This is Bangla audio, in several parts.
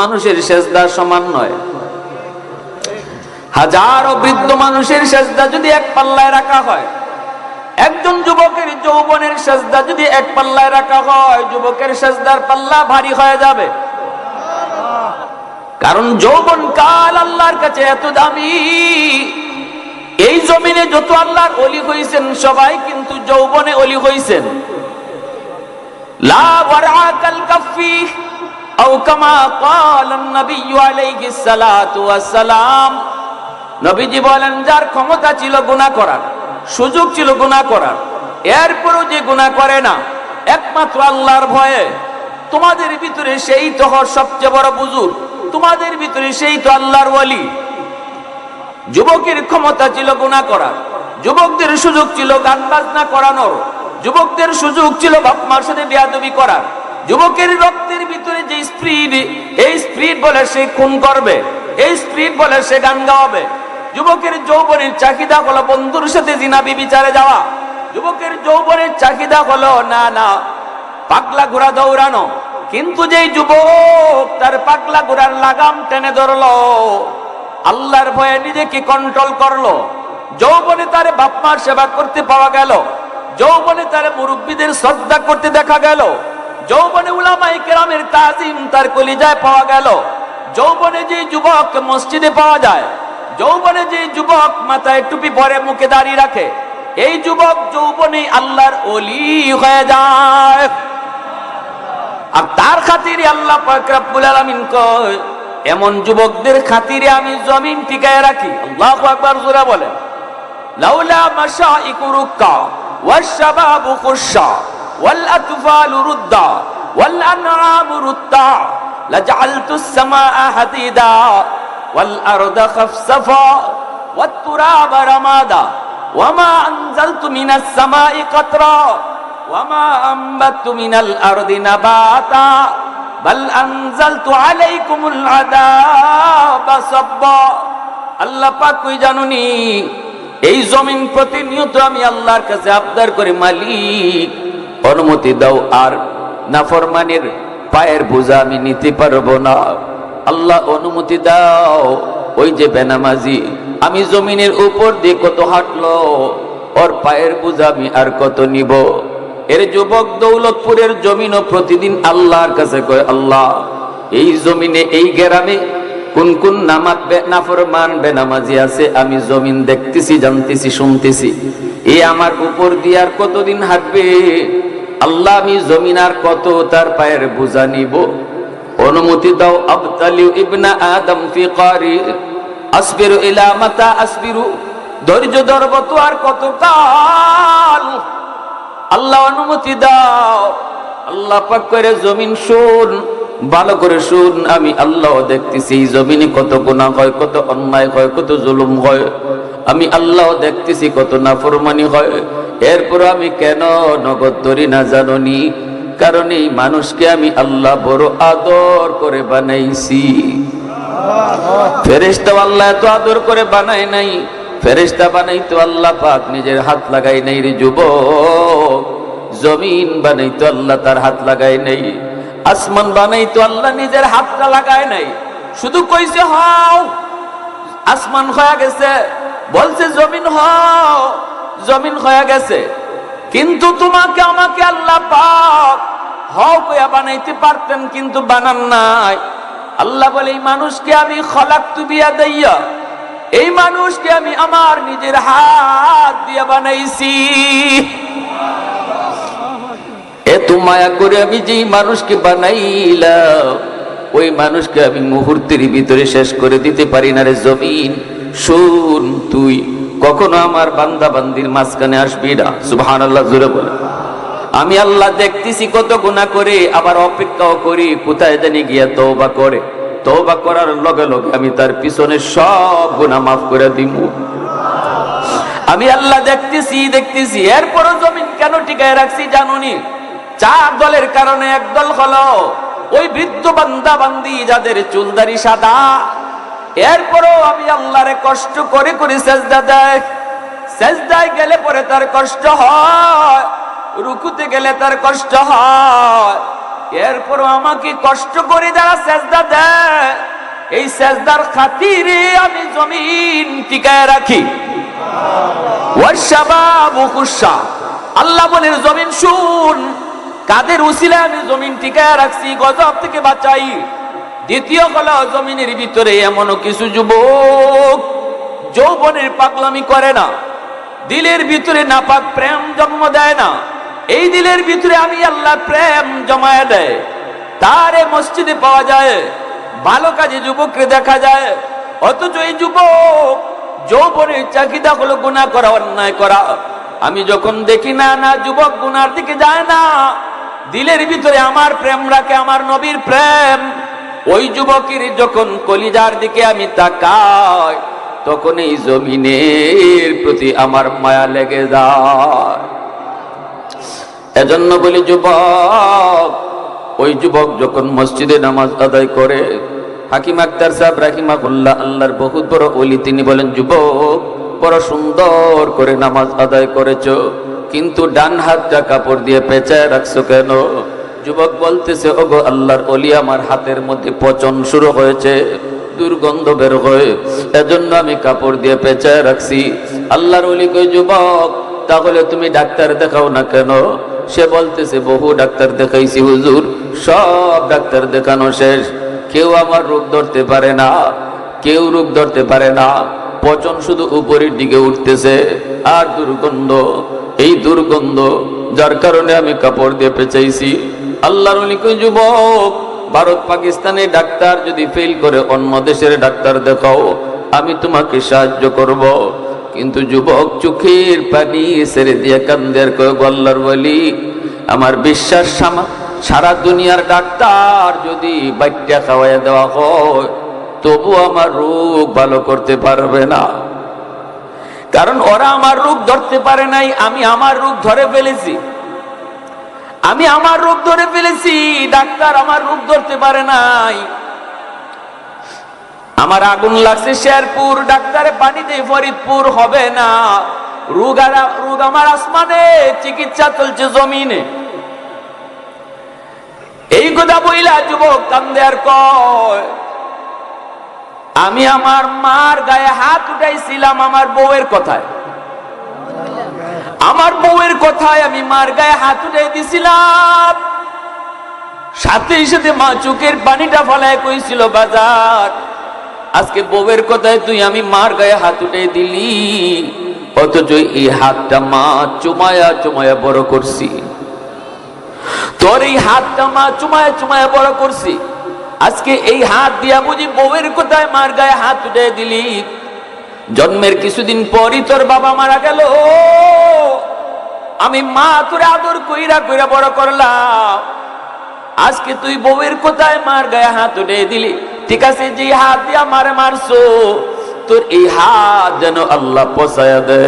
মানুষের সেজদা সমান নয়। হাজারো বৃদ্ধ মানুষের সেজদা যদি এক পাল্লায় রাখা হয়, একজন যুবকের যৌবনের সেজদা যদি এক পাল্লায় রাখা হয়, যুবকের সেজদার পাল্লা ভারী হয়ে যাবে। কারণ যৌবন কাল আল্লাহর কাছে এত দামি। এই জমিনে যত আল্লাহর অলি হইছেন, সবাই কিন্তু যৌবনে অলি হইছেন। লা ওয়ারাকাল কাফি। নবী আলাইহিস সালাতু ওয়াস সালাম নবীজি বলেন, যার ক্ষমতা ছিল গুনাহ করার, সুযোগ ছিল গুনাহ করার, এরপরও যে গুনাহ করে না, একমাত্র আল্লাহর ভয়ে। তোমাদের ভিতরে সেই তো হর সবচেয়ে বড় বুজুর, তোমাদের ভিতরে সেই তো আল্লাহর ওয়ালি। যুবকের ক্ষমতা ছিল গুনাহ করার, যুবকদের সুযোগ ছিল গান বাজনা করানোর, যুবকদের সুযোগ ছিল বাপ মার সাথে বেয়াদবি করার। যুবকের রক্তের ভিতরে যে স্প্রিড এই স্প্রিড বলে সে খুন করবে, এই স্প্রিড বলে সে গান গাওয়াবে। যুবকের যৌবনের চাহিদা হলো বন্ধুর সাথে জিনাবি বিচারে যাওয়া। যুবকের যৌবনের চাহিদা হলো, না না, পাগলা ঘোড়া দৌড়ানো। কিন্তু যেই যুবক তার পাগলা ঘোড়ার লাগাম টেনে ধরলো, আল্লাহর ভয়ে নিজেকে কন্ট্রোল করল। যৌবনে তার বাপমার সেবা করতে পাওয়া গেল। যৌবনে তার মুরব্বীদের শ্রদ্ধা করতে দেখা গেল। যৌবনে উলামাই কেরামের তাজিম তার কলিজায় পাওয়া গেল। যৌবনে যে যুবক মসজিদে পাওয়া যায়, যৌবনে যে যুবক মাথায় টুপি পরে মুখে দাঁড়িয়ে রাখে, এই যুবক যৌবনে আল্লাহর অলি হয়ে যায়। আর তার খাতিরে আল্লাহ পাকরাবুল আলামিন কয়, এমন যুবকদের খাতিরে আমি জমিন টিকায় রাখি। আল্লাহ আকবার জোরা বলেন, লাউলা ইকুরুক্কা খুশা والأطفال ردا والأنعام ردا لجعلت السماء حديدا والأرض خفصفا والتراب رمادا وما أنزلت من السماء قطرا وما أنبت من الأرض نباتا بل أنزلت عليكم العذاب صبا আল্লাহ পাক কই জানুনি এই জমিন প্রতিনিয়ত আমি আল্লাহর কাছে আবদার করি মালিক অনুমতি দাও আর নাফরমানের পায়ের বোঝা আমি নিতে পারব না। আল্লাহ অনুমতি দাও। ওই যে বেনামাজি, আমি জমিনের উপর দিয়ে কত হাঁটলো, ওর পায়ের বোঝা আমি আর কত নিব? এর যুবক দৌলতপুরের জমিনও প্রতিদিন আল্লাহর কাছে কয়, আল্লাহ, এই জমিনে, এই গ্রামে কোন কোন নামাজ নাফরমান বেনামাজি আছে, আমি জমিন দেখতেছি, জানতেছি, শুনতেছি। এ আমার উপর দিয়ে আর কতদিন হাঁটবে? আল্লাহ আমি জমিন আর কত তার পায়ের বোঝা নিব? অনুমতি দাও, আবতালিউ ইবনা আদম ফি কারি। আসবিরু ইলা মাতা আসবিরু। ধৈর্য ধরব তো আর কত কাল। আল্লাহ অনুমতি দাও। আল্লাহ পাক করে জমিন শুন, ভালো করে শুন। আমি আল্লাহ দেখতেছি জমিনে কত গুনাহ হয়, কত অন্যায় হয়, কত জুলুম হয়। আমি আল্লাহ দেখতেছি, কত নাফরমানি হয়। এরপর আমি কেন নগদ ধরি না জাননি? কারণ এই মানুষকে আমি আল্লাহ বড় আদর করে বানাইছি। ফেরেশতা আল্লাহ এত আদর করে বানায় নাই। ফেরেশতা বানাই তো আল্লাহ পাক নিজের হাত লাগাই নাই রে যুবক। জমিন বানাই তো আল্লাহ তার হাত লাগাই নাই। আসমান বানাই তো আল্লাহ নিজের হাতটা লাগায় নাই। শুধু কইছে, হও, আসমান হয়ে গেছে। বলছে, জমিন হও। জমিন হয়ে গেছে। কিন্তু তোমাকে আমাকে আল্লাহ পাক কইয়া বানাইতে পারতেন, কিন্তু বানান নাই। আল্লাহ বলে, এই মানুষকে আমি খলাক তুবিয়া দইয়া, এই মানুষকে আমি আমার নিজের হাত দিয়ে বানাইছি। এত মায়া করে আমি যেই মানুষকে বানাইলাম, ওই মানুষকে আমি মুহূর্তের ভিতরে শেষ করে দিতে পারি না রে জমিন। শুন তুই কখনো আমার বান্দা বান্দির মাঝখানে আসবি না? সুবহান আল্লাহ জুড়ে বলে আমি আল্লাহ দেখতেছি কত গুণা করে, আবার অপেক্ষাও করি কোথায় জানি গিয়া তওবা করে। তওবা করার লগে লগে আমি তার পিছনে সব গুণা মাফ করে দিব আমি আল্লাহ দেখতেছি দেখতেছি, এরপরও জমিন কেন টিকায় রাখছি জানুনি? চার দলের কারণে একদল হলো ওই বৃদ্ধ বান্দা বান্দি যাদের চুলদারি সাদা এরপরও আমি আল্লাহরে কষ্ট করে করে সেজদা দেয়। সেজদায় গেলে পরে তার কষ্ট হয়, রুকুতে গেলে তার কষ্ট হয়। এরপরও আমাকে কষ্ট করে যারা সেজদা দেয়, এই সেজদার খাতিরে আমি জমিন টিকায় রাখি। আল্লাহ বলেন জমিন শুন, কাদের উসিলে আমি জমিন টিকায় রাখছি, গজব থেকে বাঁচাই। দ্বিতীয় হলো জমিনের ভিতরে এমনও কিছু যুবক যৌবনের পাগলামি করে না। দিলের ভিতরে নাপাক প্রেম জন্ম দেয় না। এই দিলের ভিতরে আমি আল্লাহ প্রেম জমায় দেয়। তারে মসজিদে পাওয়া যায়, ভালো কাজে যুবককে দেখা যায়। অথচ এই যুবক যৌবনের চাকিদা হলো গুণা করা, অন্যায় করা। আমি যখন দেখি, না না, যুবক গুনার দিকে যায় না। দিলের ভিতরে আমার প্রেম রাখে, আমার নবীর প্রেম। ওই যুবকের যখন কলিজার দিকে আমি তাকাই, তখন এই জমিনের প্রতি আমার মায়া লেগে যায়। এজন্য বলি, যুবক, ওই যুবক যখন মসজিদে নামাজ আদায় করে, হাকিম আক্তার সাহেব রাহিমাহুল্লাহ আল্লাহর বহুত বড় অলি তিনি বলেন, যুবক, বড় সুন্দর করে নামাজ আদায় করেছ, কিন্তু ডান হাতটা কাপড় দিয়ে পেঁচায় রাখছো কেন? যুবক বলতেছে, ওগো আল্লাহর অলি আমার হাতের মধ্যে পচন শুরু হয়েছে, দুর্গন্ধ বের হয়ে, এজন্য আমি কাপড় দিয়ে পেঁচায় রাখছি। আল্লাহর অলি কই যুবক, তাহলে তুমি ডাক্তার দেখাও না কেন? সে বলতেছে, বহু ডাক্তার দেখাইছি, হুজুর, সব ডাক্তার দেখানো শেষ। কেউ আমার রোগ ধরতে পারে না, কেউ রোগ ধরতে পারে না, পচন শুধু উপরের দিকে উঠতেছে আর দুর্গন্ধ, এই দুর্গন্ধ, যার কারণে আমি কাপড় দিয়ে পেঁচাইছি। আল্লাহর অলি যুবক, ভারত পাকিস্তানে ডাক্তার যদি ফেল করে অন্য দেশের ডাক্তার দেখাও, আমি তোমাকে সাহায্য করব। কিন্তু যুবক, চোখের পানি সেরে দিয়ে কান্দের কয়ে গল্লার বলি আমার বিশ্বাস সামা, সারা দুনিয়ার ডাক্তার যদি বাচ্চা খাওয়াইয়া দেওয়া হয়, তবু আমার রোগ ভালো করতে পারবে না। কারণ ওরা আমার রোগ ধরতে পারে নাই, আমি আমার রোগ ধরে ফেলেছি। আমি আমার রোগ ধরে ফেলেছি, ডাক্তার আমার রোগ ধরতে পারে নাই। আমার আগুন লাগছে শেরপুর, ডাক্তারে পানিতে ফরিদপুর হবে না। রোগ রোগ আমার আসমানে, চিকিৎসা চলছে জমিনে। এই কথা বইলা যুবক কান্দে আর কয়, আমি আমার মার গায়ে হাত উঠাইছিলাম আমার বউয়ের কথায়। আমার বউয়ের কথায় আমি মার গায়ে হাত উঠে দিছিলাম। সাথে সাথে মা চোখের পানিটা ফলায় কইছিল, বাজার, আজকে বউয়ের কথায় তুই আমি মার গায়ে হাত উঠে দিলি। অথচ এই হাতটা মা চুমায়া চুমায়া বড় করছি। তোর এই হাতটা মা চুমায়া চুমায়া বড় করছি। আজকে এই হাত দিয়া বুঝি বউয়ের কোথায় মার গায়ে হাত উঠে দিলি। জন্মের কিছুদিন পরই তোর বাবা মারা গেল। আমি মা তোরে আদর কইরা কইরা বড় করলাম। আজকে তুই বউয়ের কোথায় মার গায়ে হাত উঠে দিলি? ঠিক আছে, যে হাত দিয়া মারে মারছো, তোর এই হাত যেন আল্লাহ পচায়া দে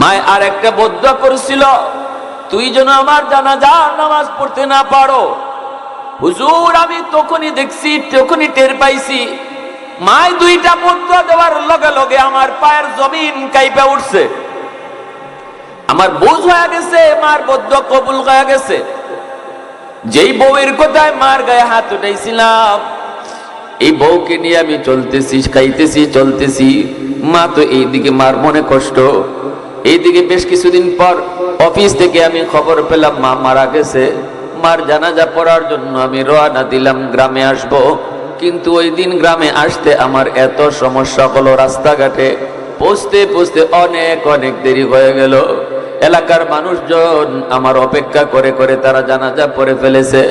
মায় আর একটা বদ্ধ করছিল, তুই যেন আমার জানাজা নামাজ পড়তে না পারো। হুজুর, আমি তখনই দেখছি, তখনই টের পাইছি। মায় দুইটা বদ্ধ দেওয়ার লগে লগে আমার পায়ের জমিন কাইপে উঠছে। আমার বুঝ হয়ে গেছে, মার বদ্ধ কবুল হয়ে গেছে। যেই বউয়ের কোথায় মার গায়ে হাত উঠাইছিলাম, এই বউকে নিয়ে আমি চলতেছি, খাইতেছি, চলতেছি। মা তো এইদিকে মার মনে কষ্ট। এইদিকে বেশ কিছুদিন পর অফিস থেকে আমি খবর পেলাম, মা মারা গেছে। মার জানাজা পড়ার জন্য আমি রওনা দিলাম, গ্রামে আসব। কিন্তু ওই দিন গ্রামে আসতে আমার এত সমস্যা হলো রাস্তাঘাটে। পৌঁছতে পৌঁছতে অনেক অনেক দেরি হয়ে গেল। এলাকার মানুষজন আমার অপেক্ষা করে করে তারা জানাজা পড়ে ফেলেছে।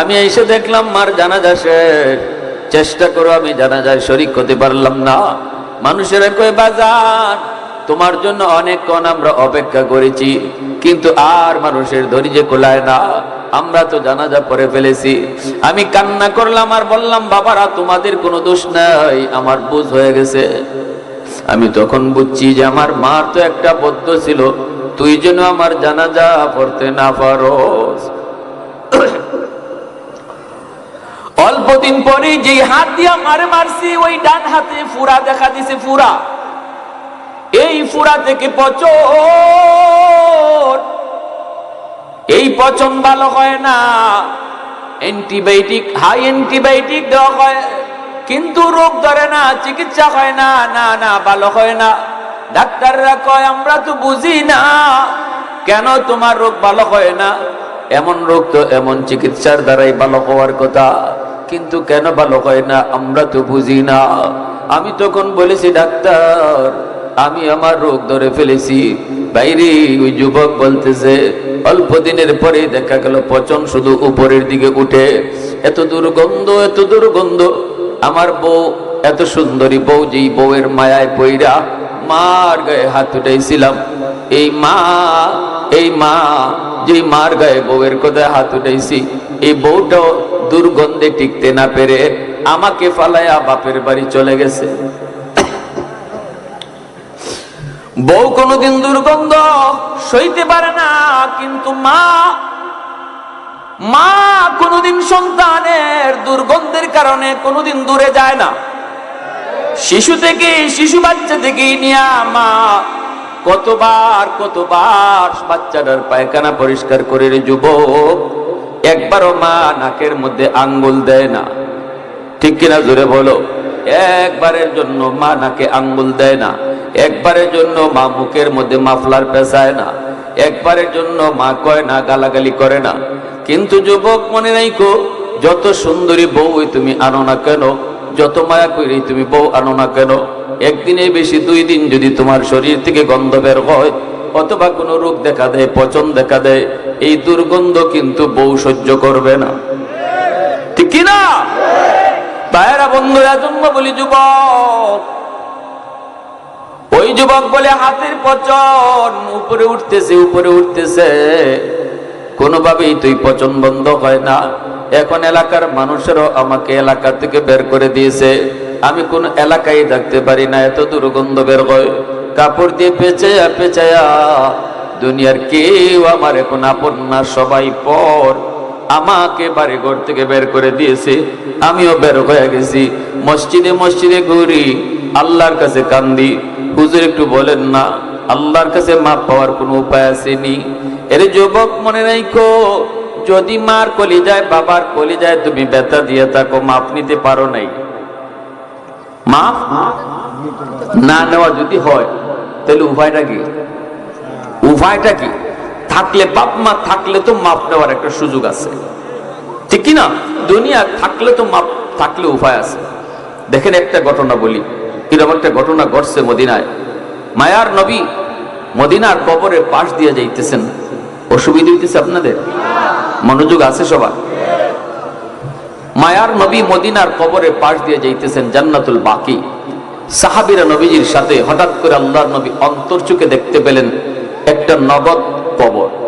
আমি এসে দেখলাম, মার জানাজা শেষ। চেষ্টা করো আমি জানাজায় শরিক হতে পারলাম না। মানুষেরা কয়ে বাজার তোমার জন্য অনেকক্ষণ আমরা অপেক্ষা করেছি, কিন্তু আর মানুষের ধৈর্য কোলায় না। আমরা তো জানাজা পরে ফেলেছি। আমি কান্না করলাম আর বললাম, বাবারা, তোমাদের কোনো দোষ নাই, আমার বুঝ হয়ে গেছে। আমি তখন বুঝছি যে আমার মার তো একটা বদ্ধ ছিল, তুই যেন আমার জানাজা পড়তে না পারো অল্প দিন পরে যে হাত দিয়া মারে মারছি, ওই ডান হাতে ফুরা দেখা দিছে, ফুরা। এই ফুরা থেকে পচন। এই পচন ভালো হয় না। অ্যান্টিবায়োটিক হাই অ্যান্টিবায়োটিক দেওয়া হয়। কিন্তু রোগ ধরে না, চিকিৎসা হয় না না না, ভালো হয় না। ডাক্তাররা কয়, আমরা তো বুঝি না কেন তোমার রোগ ভালো হয় না? এমন রোগ তো এমন চিকিৎসার দ্বারাই ভালো হওয়ার কথা। কিন্তু কেন ভালো হয় না? আমরা তো বুঝি না। আমি তখন বলেছি, ডাক্তার আমি আমার রোগ ধরে ফেলেছি। বাইরে ওই যুবক বলতেছে, অল্প দিনের পরে দেখা গেল পচন শুধু উপরের দিকে উঠে। এত দুর্গন্ধ এত দুর্গন্ধ। আমার বউ, এত সুন্দরী বউ যেই বউয়ের মায়ায় পইরা মার গায়ে হাত উঠাইছিলাম। এই মা এই মা, যেই মার গায়ে বউয়ের কোথায় হাত উঠাইছি, এই বউটাও দুর্গন্ধে টিকতে না পেরে আমাকে ফালায়া বাপের বাড়ি চলে গেছে। বউ কোনোদিন দুর্গন্ধ সইতে পারে না, কিন্তু মা মা কোনোদিন সন্তানের দুর্গন্ধের কারণে কোনোদিন দূরে যায় না। শিশু থেকে, শিশু বাচ্চা থেকে নিয়া মা কতবার কতবার বাচ্চাটার পায়খানা পরিষ্কার করে যুবক, একবারও মা নাকের মধ্যে আঙ্গুল দেয় না। ঠিক কিনা জোরে বলো? একবারের জন্য মা নাকে আঙ্গুল দেয় না, একবারের জন্য মা মুখের মধ্যে মাফলার পেঁচায় না, একবারের জন্য মা কয় না, গালাগালি করে না। কিন্তু যুবক মনে রাইকো যত সুন্দরী বউ তুমি আনো না কেন, যত মায়া করি তুমি বউ আনো না কেন, একদিনে বেশি দুই দিন যদি তোমার শরীর থেকে গন্ধ বের হয়, অথবা কোনো রোগ দেখা দেয়, পচন দেখা দেয়, এই দুর্গন্ধ কিন্তু বউ সহ্য করবে না। ঠিক কিনা? ভাইয়েরা, বন্ধুরা জন্ম বলি যুবক, ওই যুবক বলে হাতের পচন উপরে উঠতেছে উপরে উঠতেছে। কোনোভাবেই তুই পচন বন্ধ হয় না। এখন এলাকার মানুষেরও আমাকে এলাকা থেকে বের করে দিয়েছে। আমি কোন এলাকায় থাকতে পারি না, এত দুর্গন্ধ বের হয়। কাপড় দিয়ে পেঁচায়া পেঁচায়া দুনিয়ার কেউ আমার এখন আপন না, সবাই পর। আমাকে বাড়ি ঘর থেকে বের করে দিয়েছে। আমিও বের হয়ে গেছি। মসজিদে মসজিদে ঘুরি, আল্লাহর কাছে কান্দি। হুজুর একটু বলেন না, আল্লাহর কাছে মাপ পাওয়ার কোনো উপায় আসেনি এর যুবক, মনে রাইখো, যদি মার কলি যায় বাবার কলি যায় তুমি ব্যথা দিয়ে থাকো, মাপ নিতে পারো নাই। মাপ? না নেওয়া যদি হয়, তাহলে উপায়টা কি? উপায়টা কি? থাকলে বাপ মা থাকলে তো মাপ নেওয়ার একটা সুযোগ আছে। ঠিক কি না দুনিয়া থাকলে তো মাপ, থাকলে উপায় আছে। দেখেন একটা ঘটনা বলি। কীরকম একটা ঘটনা ঘটছে মদিনায়। মায়ার নবী মদিনার কবরের পাশ দিয়ে যাইতেছেন। অসুবিধা হইতেছে আপনাদের? মনোযোগ আছে সবার? মায়ার নবী মদিনার কবরের পাশ দিয়ে যাইতেছেন জান্নাতুল বাকি। সাহাবিরা নবীজির সাথে হঠাৎ করে আল্লাহর নবী অন্তর চোখে দেখতে পেলেন একটা নগদ কবর